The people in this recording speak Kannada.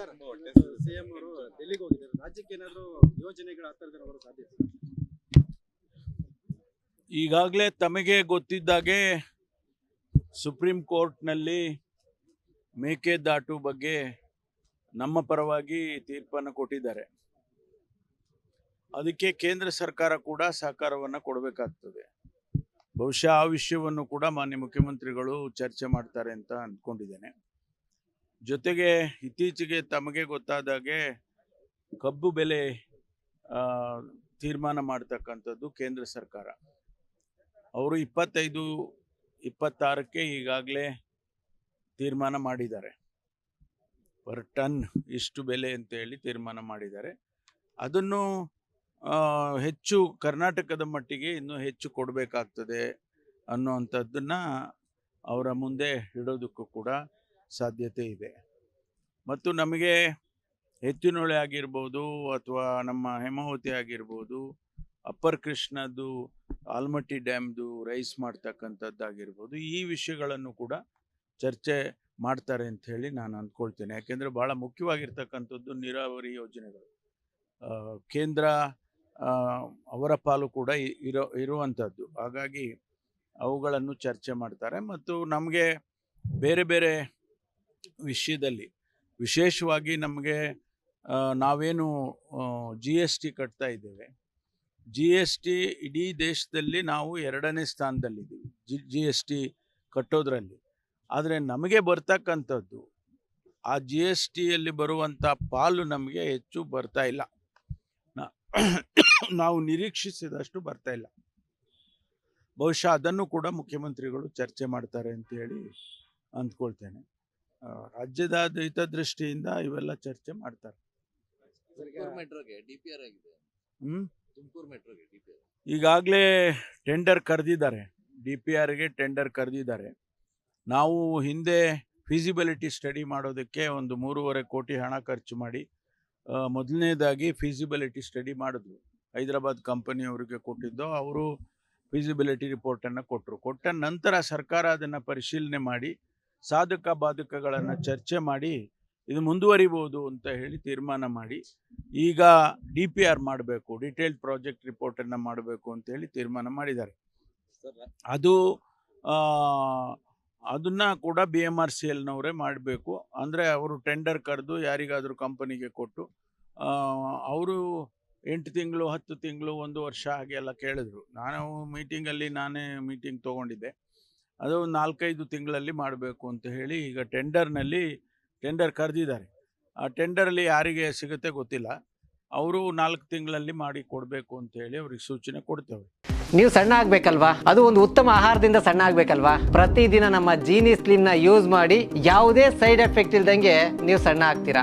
ಸಿಎಂ ಅವರು ಡೆಲ್ಲಿಗೆ ಹೋಗಿದ್ದಾರೆ. ರಾಜ್ಯಕ್ಕೆ ಏನಾದ್ರು ಯೋಜನೆಗಳು ಆ ಥರದ್ದು ಬರೋ ಸಾಧ್ಯತೆ ಇದೆ? ಈಗಾಗಲೇ ತಮಗೆ ಗೊತ್ತಿದ್ದಾಗೆ ಸುಪ್ರೀಂ ಕೋರ್ಟ್ನಲ್ಲಿ ಮೇಕೆದಾಟು ಬಗ್ಗೆ ನಮ್ಮ ಪರವಾಗಿ ತೀರ್ಪನ್ನು ಕೊಟ್ಟಿದ್ದಾರೆ. ಅದಕ್ಕೆ ಕೇಂದ್ರ ಸರ್ಕಾರ ಕೂಡ ಸಹಕಾರವನ್ನು ಕೊಡಬೇಕಾಗ್ತದೆ. ಬಹುಶಃ ಆ ವಿಷಯವನ್ನು ಕೂಡ ಮಾನ್ಯ ಮುಖ್ಯಮಂತ್ರಿಗಳು ಚರ್ಚೆ ಮಾಡ್ತಾರೆ ಅಂತ ಅಂದ್ಕೊಂಡಿದ್ದೇನೆ. ಜೊತೆಗೆ ಇತ್ತೀಚೆಗೆ ತಮಗೆ ಗೊತ್ತಾದಾಗೆ ಕಬ್ಬು ಬೆಲೆ ತೀರ್ಮಾನ ಮಾಡ್ತಕ್ಕಂಥದ್ದು ಕೇಂದ್ರ ಸರ್ಕಾರ. ಅವರು ಇಪ್ಪತ್ತೈದು, ಇಪ್ಪತ್ತಾರಕ್ಕೆ ಈಗಾಗಲೇ ತೀರ್ಮಾನ ಮಾಡಿದ್ದಾರೆ. ಪರ್ ಟನ್ ಇಷ್ಟು ಬೆಲೆ ಅಂತ ಹೇಳಿ ತೀರ್ಮಾನ ಮಾಡಿದ್ದಾರೆ. ಅದನ್ನು ಹೆಚ್ಚು ಕರ್ನಾಟಕದ ಮಟ್ಟಿಗೆ ಇನ್ನೂ ಹೆಚ್ಚು ಕೊಡಬೇಕಾಗ್ತದೆ ಅನ್ನುವಂಥದ್ದನ್ನು ಅವರ ಮುಂದೆ ಇಡೋದಕ್ಕೂ ಕೂಡ ಸಾಧ್ಯತೆ ಇದೆ. ಮತ್ತು ನಮಗೆ ಎತ್ತಿನೊಳೆ ಆಗಿರ್ಬೋದು ಅಥವಾ ನಮ್ಮ ಹೇಮಾವತಿ ಆಗಿರ್ಬೋದು, ಅಪ್ಪರ್ ಕೃಷ್ಣದ್ದು ಆಲ್ಮಟ್ಟಿ ಡ್ಯಾಮ್ದು ರೈಸ್ ಮಾಡ್ತಕ್ಕಂಥದ್ದಾಗಿರ್ಬೋದು, ಈ ವಿಷಯಗಳನ್ನು ಕೂಡ ಚರ್ಚೆ ಮಾಡ್ತಾರೆ ಅಂತ ಹೇಳಿ ನಾನು ಅಂದ್ಕೊಳ್ತೇನೆ. ಯಾಕೆಂದರೆ ಭಾಳ ಮುಖ್ಯವಾಗಿರ್ತಕ್ಕಂಥದ್ದು ನೀರಾವರಿ ಯೋಜನೆಗಳು. ಕೇಂದ್ರ ಅವರ ಪಾಲು ಕೂಡ ಇರೋ, ಇರುವಂಥದ್ದು. ಹಾಗಾಗಿ ಅವುಗಳನ್ನು ಚರ್ಚೆ ಮಾಡ್ತಾರೆ. ಮತ್ತು ನಮಗೆ ಬೇರೆ ಬೇರೆ ವಿಷಯದಲ್ಲಿ. ವಿಶೇಷವಾಗಿ ನಮಗೆ ನಾವೇನು ಜಿ ಎಸ್ ಟಿ ಕಟ್ತಾ ಇದ್ದೇವೆ. ಜಿ ಎಸ್ ಟಿ ಇಡೀ ದೇಶದಲ್ಲಿ ನಾವು ಎರಡನೇ ಸ್ಥಾನದಲ್ಲಿದ್ದೀವಿ, ಜಿ ಜಿ ಎಸ್ ಟಿ ಕಟ್ಟೋದ್ರಲ್ಲಿ. ಆದರೆ ನಮಗೆ ಬರ್ತಕ್ಕಂಥದ್ದು, ಆ ಜಿ ಎಸ್ ಟಿಯಲ್ಲಿ ಬರುವಂಥ ಪಾಲು ನಮಗೆ ಹೆಚ್ಚು ಬರ್ತಾ ಇಲ್ಲ. ನಾವು ನಿರೀಕ್ಷಿಸಿದಷ್ಟು ಬರ್ತಾ ಇಲ್ಲ. ಬಹುಶಃ ಅದನ್ನು ಕೂಡ ಮುಖ್ಯಮಂತ್ರಿಗಳು ಚರ್ಚೆ ಮಾಡ್ತಾರೆ ಅಂತ ಹೇಳಿ ಅಂದ್ಕೊಳ್ತೇನೆ. ರಾಜ್ಯದ ಹಿತದೃಷ್ಟಿಯಿಂದ ಇವೆಲ್ಲ ಚರ್ಚೆ ಮಾಡ್ತಾರೆ. ತುಮಕೂರು ಮೆಟ್ರೋಗೆ ಡಿಪಿಆರ್ ಆಗಿದೆ. ಹ್ಮ್? ತುಮಕೂರು ಮೆಟ್ರೋಗೆ ಡಿಪಿಆರ್ ಈಗಾಗಲೇ ಟೆಂಡರ್ ಕರೆದಿದ್ದಾರೆ. ಡಿ ಪಿ ಆರ್ಗೆ ಟೆಂಡರ್ ಕರೆದಿದ್ದಾರೆ. ನಾವು ಹಿಂದೆ ಫೀಸಿಬಿಲಿಟಿ ಸ್ಟಡಿ ಮಾಡೋದಕ್ಕೆ ಒಂದು ಮೂರುವರೆ ಕೋಟಿ ಹಣ ಖರ್ಚು ಮಾಡಿ ಮೊದಲನೇದಾಗಿ ಫೀಸಿಬಿಲಿಟಿ ಸ್ಟಡಿ ಮಾಡಿದ್ವು. ಹೈದರಾಬಾದ್ ಕಂಪನಿಯವರಿಗೆ ಕೊಟ್ಟಿದ್ದು ಅವರು ಫೀಸಿಬಿಲಿಟಿ ರಿಪೋರ್ಟನ್ನು ಕೊಟ್ಟರು ಕೊಟ್ಟ ನಂತರ ಸರ್ಕಾರ ಅದನ್ನು ಪರಿಶೀಲನೆ ಮಾಡಿ ಸಾಧಕ ಬಾಧಕಗಳನ್ನು ಚರ್ಚೆ ಮಾಡಿ ಇದು ಮುಂದುವರಿಬೋದು ಅಂತ ಹೇಳಿ ತೀರ್ಮಾನ ಮಾಡಿ. ಈಗ ಡಿ ಪಿ ಆರ್ ಮಾಡಬೇಕು, ಡಿಟೇಲ್ಡ್ ಪ್ರಾಜೆಕ್ಟ್ ರಿಪೋರ್ಟನ್ನು ಮಾಡಬೇಕು ಅಂತ ಹೇಳಿ ತೀರ್ಮಾನ ಮಾಡಿದ್ದಾರೆ. ಅದು ಅದನ್ನ ಕೂಡ ಬಿ ಎಂ ಆರ್ ಸಿ ಎಲ್ನವರೇ ಮಾಡಬೇಕು. ಅಂದರೆ ಅವರು ಟೆಂಡರ್ ಕರೆದು ಯಾರಿಗಾದರೂ ಕಂಪನಿಗೆ ಕೊಟ್ಟು ಅವರು ಎಂಟು ತಿಂಗಳು, ಹತ್ತು ತಿಂಗಳು, ಒಂದು ವರ್ಷ ಹಾಗೆಲ್ಲ ಕೇಳಿದ್ರು. ನಾನು ಮೀಟಿಂಗಲ್ಲಿ ನಾನೇ ಮೀಟಿಂಗ್ ತೊಗೊಂಡಿದ್ದೆ. ಅದು ನಾಲ್ಕೈದು ತಿಂಗಳಲ್ಲಿ ಮಾಡಬೇಕು ಅಂತ ಹೇಳಿ ಈಗ ಟೆಂಡರ್ನಲ್ಲಿ ಟೆಂಡರ್ ಕರೆದಿದ್ದಾರೆ. ಆ ಟೆಂಡರಲ್ಲಿ ಯಾರಿಗೆ ಸಿಗುತ್ತೆ ಗೊತ್ತಿಲ್ಲ. ಅವರು ನಾಲ್ಕು ತಿಂಗಳಲ್ಲಿ ಮಾಡಿ ಕೊಡಬೇಕು ಅಂತ ಹೇಳಿ ಅವ್ರಿಗೆ ಸೂಚನೆ ಕೊಡ್ತೇವೆ. ನೀವು ಸಣ್ಣ ಆಗ್ಬೇಕಲ್ವಾ? ಅದು ಒಂದು ಉತ್ತಮ ಆಹಾರದಿಂದ ಸಣ್ಣ ಆಗ್ಬೇಕಲ್ವಾ? ಪ್ರತಿದಿನ ನಮ್ಮ ಜೀನಿ ಸ್ಲಿಮ್ನ ಯೂಸ್ ಮಾಡಿ ಯಾವುದೇ ಸೈಡ್ ಎಫೆಕ್ಟ್ ಇಲ್ದಂಗೆ ನೀವು ಸಣ್ಣ ಆಗ್ತೀರಾ?